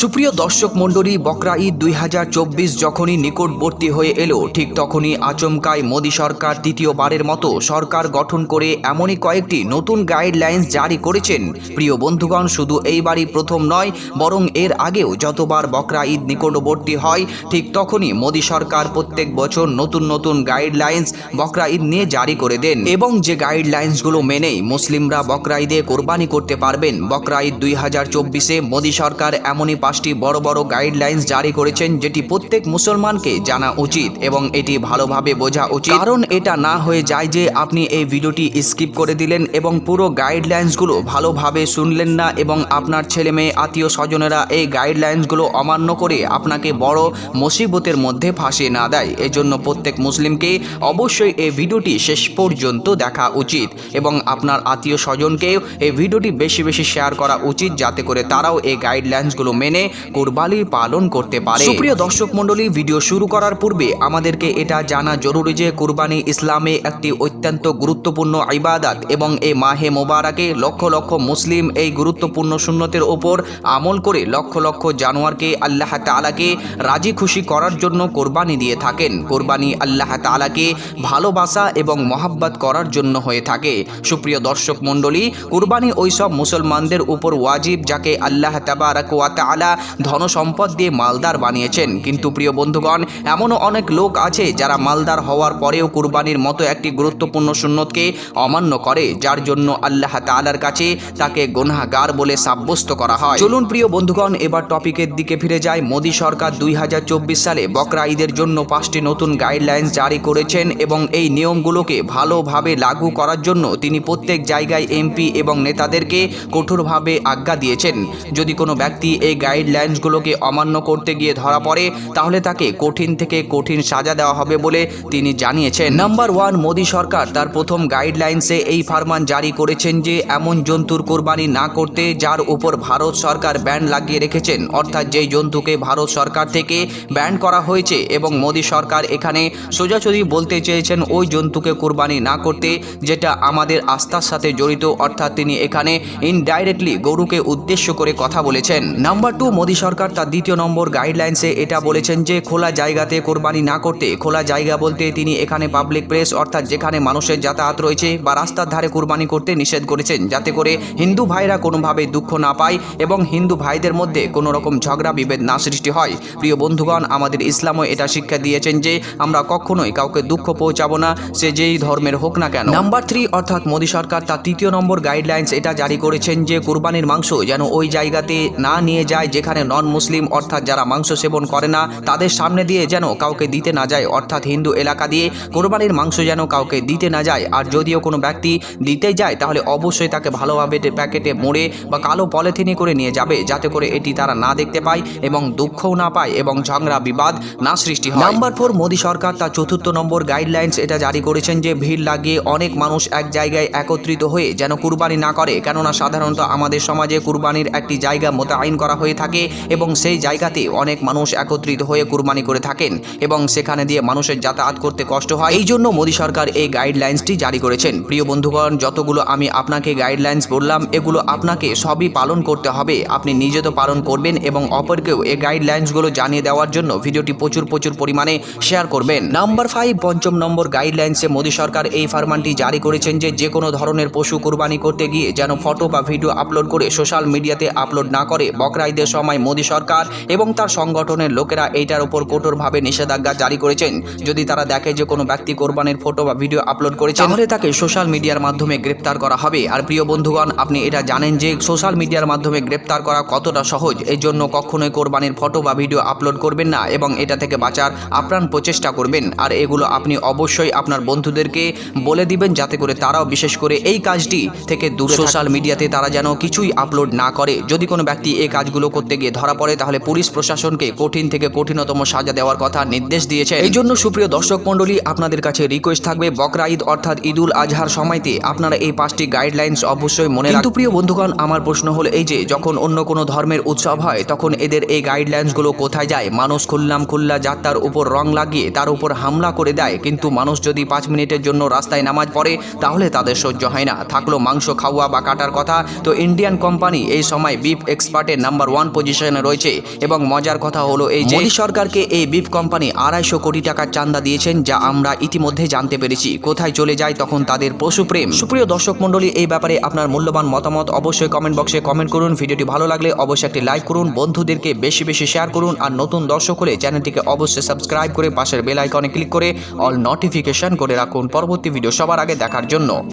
সুপ্রিয় দর্শক মণ্ডলী, বকরা ঈদ দুই হাজার চব্বিশ যখনই নিকটবর্তী হয়ে এলো, ঠিক তখনই আচমকায় মোদী সরকার তৃতীয়বারের মতো সরকার গঠন করে এমনই কয়েকটি নতুন গাইডলাইন্স জারি করেছেন। প্রিয় বন্ধুগণ, শুধু এইবারই প্রথম নয়, বরং এর আগেও যতবার বকরা ঈদ নিকটবর্তী হয়, ঠিক তখনই মোদী সরকার প্রত্যেক বছর নতুন নতুন গাইডলাইন্স বকরা ঈদ নিয়ে জারি করে দেন। এবং যে গাইডলাইন্সগুলো মেনেই মুসলিমরা বকরা ঈদে কোরবানি করতে পারবেন, বকরা ঈদ দুই হাজার চব্বিশে মোদী সরকার এমনই পাঁচটি বড় বড় গাইডলাইন্স জারি করেছেন যেটি প্রত্যেক মুসলমানকে জানা উচিত এবং এটি ভালোভাবে বোঝা উচিত। কারণ এটা না হয়ে যায় যে আপনি এই ভিডিওটি স্কিপ করে দিলেন এবং পুরো গাইডলাইন্সগুলো ভালোভাবে শুনলেন না এবং আপনার ছেলে মেয়ে, আত্মীয় স্বজনেরা এই গাইডলাইন্সগুলো অমান্য করে আপনাকে বড় মুসিবতের মধ্যে ফাঁসিয়ে না দেয়। এজন্য প্রত্যেক মুসলিমকে অবশ্যই এই ভিডিওটি শেষ পর্যন্ত দেখা উচিত এবং আপনার আত্মীয় স্বজনকেও এই ভিডিওটি বেশি বেশি শেয়ার করা উচিত যাতে করে তারাও এই গাইডলাইন্সগুলো মেনে কোরবানি পালন করতে পারে। সুপ্রিয় দর্শক মণ্ডলী, ভিডিও শুরু করার পূর্বে আমাদেরকে এটা জানা জরুরি যে কুরবানি ইসলামে একটি অত্যন্ত গুরুত্বপূর্ণ ইবাদত এবং এই মাহে মোবারকে লক্ষ লক্ষ মুসলিম এই গুরুত্বপূর্ণ সুন্নতের ওপর আমল করে লক্ষ লক্ষ জানোয়ারকে আল্লাহ তাআলাকে রাজি খুশি করার জন্য কোরবানি দিয়ে থাকেন। কোরবানি আল্লাহ তাআলাকে ভালোবাসা এবং মহাব্বত করার জন্য হয়ে থাকে। সুপ্রিয় দর্শক মণ্ডলী, কুরবানি ওইসব মুসলমানদের উপর ওয়াজিব যাকে আল্লাহ তাবারাক ওয়া তাআলা ধন সম্পদ দিয়ে মালদার বানিয়েছেন। কিন্তু প্রিয় বন্ধুগণ, এমনও অনেক লোক আছে যারা মালদার হওয়ার পরেও কুরবানির মতো একটি গুরুত্বপূর্ণ সুন্নতকে অমান্য করে, যার জন্য আল্লাহ তাআলার কাছে তাকে গুনাহগার বলে সাব্যস্ত করা হয়। চলুন প্রিয় বন্ধুগণ, এবার টপিকের দিকে ফিরে যায় মোদী সরকার দুই হাজার চব্বিশ সালে বকরা ঈদের জন্য পাঁচটি নতুন গাইডলাইন্স জারি করেছেন এবং এই নিয়মগুলোকে ভালোভাবে লাগু করার জন্য তিনি প্রত্যেক জায়গায় এমপি এবং নেতাদেরকে কঠোরভাবে আজ্ঞা দিয়েছেন। যদি কোনো ব্যক্তি এই গাইডলাইন্সগুলোকে অমান্য করতে গিয়ে ধরা পড়ে তাহলে তাকে কঠিন থেকে কঠিন সাজা দেওয়া হবে বলে তিনি জানিয়েছেন। নাম্বার ওয়ান মোদী সরকার তার প্রথম গাইডলাইন্সে এই ফরমান জারি করেছেন যে এমন জন্তুর কোরবানি না করতে যার উপর ভারত সরকার ব্যান লাগিয়ে রেখেছেন অর্থাৎ যেই জন্তুকে ভারত সরকার থেকে ব্যান করা হয়েছে এবং মোদী সরকার এখানে সোজাসুজি বলতে চেয়েছেন ওই জন্তুকে কোরবানি না করতে যেটা আমাদের আস্থার সাথে জড়িত অর্থাৎ তিনি এখানে ইনডাইরেক্টলি গরুকে উদ্দেশ্য করে কথা বলেছেন। নাম্বার টু মোদী সরকার তার দ্বিতীয় নম্বর গাইডলাইন্সে এটা বলেছেন যে খোলা জায়গাতে কোরবানি না করতে, খোলা জায়গা বলতে তিনি এখানে পাবলিক প্লেস অর্থাৎ যেখানে মানুষের যাতায়াত রয়েছে বা রাস্তার ধারে কোরবানি করতে নিষেধ করেছেন। যাতে করে হিন্দু ভাইরা কোনোভাবে দুঃখ না পায় এবং হিন্দু ভাইদের মধ্যে কোনো রকম ঝগড়া, বিভেদ না সৃষ্টি হয়। প্রিয় বন্ধুগণ, আমাদের ইসলামও এটা শিক্ষা দিয়েছেন যে আমরা কখনোই কাউকে দুঃখ পৌঁছাবো না, সে যেই ধর্মের হোক না কেন। নাম্বার থ্রি অর্থাৎ মোদী সরকার তার তৃতীয় নম্বর গাইডলাইন্স এটা জারি করেছেন যে কোরবানির মাংস যেন ওই জায়গাতে না নিয়ে যায় যেখানে নন মুসলিম অর্থাৎ যারা মাংস সেবন করে না, তাদের সামনে দিয়ে যেন কাউকে দিতে না যায়, অর্থাৎ হিন্দু এলাকা দিয়ে কোরবানির মাংস যেন কাউকে দিতে না যায়। আর যদিও কোনো ব্যক্তি দিতে যায়, তাহলে অবশ্যই তাকে ভালোভাবে প্যাকেটে মোড়ে বা কালো পলিথিনে করে নিয়ে যাবে, যাতে করে এটি তারা না দেখতে পায় এবং দুঃখও না পায় এবং ঝগড়া, বিবাদ না সৃষ্টি হয়। নাম্বার ফোর, মোদী সরকার তার চতুর্থ নম্বর গাইডলাইন্স এটা জারি করেছেন যে, ভিড় লাগিয়ে অনেক মানুষ এক জায়গায় একত্রিত হয়ে যেন কুরবানি না করে। কেননা সাধারণত আমাদের সমাজে কুরবানির একটি জায়গা মোতায়েন করা হয়ে থাকে। এবং সেই জায়গাতে অনেক মানুষ একত্রিত হয়ে কুরবানি করে থাকেন এবং সেখানে দিয়ে মানুষের যাতায়াত করতে কষ্ট হয়। এই জন্য মোদী সরকার এই গাইডলাইন্সটি জারি করেছেন। প্রিয় বন্ধুগণ, যতগুলো আমি আপনাকে গাইডলাইন্স বললাম, এগুলো আপনাকে সবই পালন করতে হবে। আপনি নিজে তো পালন করবেন এবং অপরকেও এই গাইডলাইন্সগুলো জানিয়ে দেওয়ার জন্য ভিডিওটি প্রচুর প্রচুর পরিমাণে শেয়ার করবেন। নাম্বার ফাইভ পঞ্চম নম্বর গাইডলাইন্সে মোদী সরকার এই ফারমানটি জারি করেছেন যে যে কোনো ধরনের পশু কোরবানি করতে গিয়ে যেন ফটো বা ভিডিও আপলোড করে সোশ্যাল মিডিয়াতে আপলোড না করে। বকরা ঈদের সময় মোদী সরকার এবং তার সংগঠনের লোকেরা এইটার উপর কঠোরভাবে নিষেধাজ্ঞা জারি করেছেন। যদি তারা দেখে যে কোনো ব্যক্তি কোরবানির ফটো বা ভিডিও আপলোড করেছে, তাহলে তাকে সোশ্যাল মিডিয়ার মাধ্যমে গ্রেপ্তার করা হবে। আর প্রিয় বন্ধুগণ, আপনি এটা জানেন যে সোশ্যাল মিডিয়ার মাধ্যমে গ্রেপ্তার করা কতটা সহজ এই জন্য কখনোই কোরবানির ফটো বা ভিডিও আপলোড করবেন না এবং এটা থেকে বাঁচার আপ্রাণ প্রচেষ্টা করবেন। আর এগুলো আপনি অবশ্যই আপনার বন্ধুদেরকে বলে দিবেন, যাতে করে তারাও বিশেষ করে এই কাজটি থেকে দূরে সোশ্যাল মিডিয়াতে তারা যেন কিছুই আপলোড না করে। যদি কোনো ব্যক্তি এই কাজগুলো করতে গিয়ে ধরা পড়ে, তাহলে পুলিশ প্রশাসনকে কঠিন থেকে কঠিনতম সাজা দেওয়ার কথা নির্দেশ দিয়েছে। এই জন্য সুপ্রিয় দর্শক মণ্ডলী, আপনাদের কাছে রিকোয়েস্ট থাকবে বকরা ঈদ অর্থাৎ ঈদুল আজহার সময়তে। আপনারা এই পাঁচটি গাইডলাইন্স অবশ্যই মনে কিন্তু প্রিয় বন্ধুগণ, আমার প্রশ্ন হলো এই যে, যখন অন্য কোনো ধর্মের উৎসব হয়, তখন এদের এই গাইডলাইন্সগুলো কোথায় যায়? মানুষ খুললাম খুল্লা যাত্রার উপর রং লাগিয়ে তার উপর হামলা করে দেয়, কিন্তু মানুষ যদি পাঁচ মিনিটের জন্য রাস্তায় নামাজ পড়ে, তাহলে তাদের সহ্য হয় না। থাকল মাংস খাওয়া বা কাটার কথা। তো ইন্ডিয়ান কোম্পানি এই সময় বিফ এক্সপার্টের নাম্বার ওয়ান ওয়ান পজিশনে রয়েছে। এবং মজার কথা হলো এই যে সরকারকে এই বিফ কোম্পানি আড়াইশো কোটি টাকার চান্দা দিয়েছেন যা আমরা ইতিমধ্যে জানতে পেরেছি। কোথায় চলে যায় তখন তাদের পশুপ্রেম সুপ্রিয় দর্শক মণ্ডলী এই ব্যাপারে আপনার মূল্যবান মতামত অবশ্যই কমেন্ট বক্সে কমেন্ট করুন। ভিডিওটি ভালো লাগলে অবশ্যই একটি লাইক করুন। বন্ধুদেরকে বেশি বেশি শেয়ার করুন। আর নতুন দর্শক হলে চ্যানেলটিকে অবশ্যই সাবস্ক্রাইব করে পাশের বেল আইকনে ক্লিক করে অল নোটিফিকেশন করে রাখুন। পরবর্তী ভিডিও সবার আগে দেখার জন্য।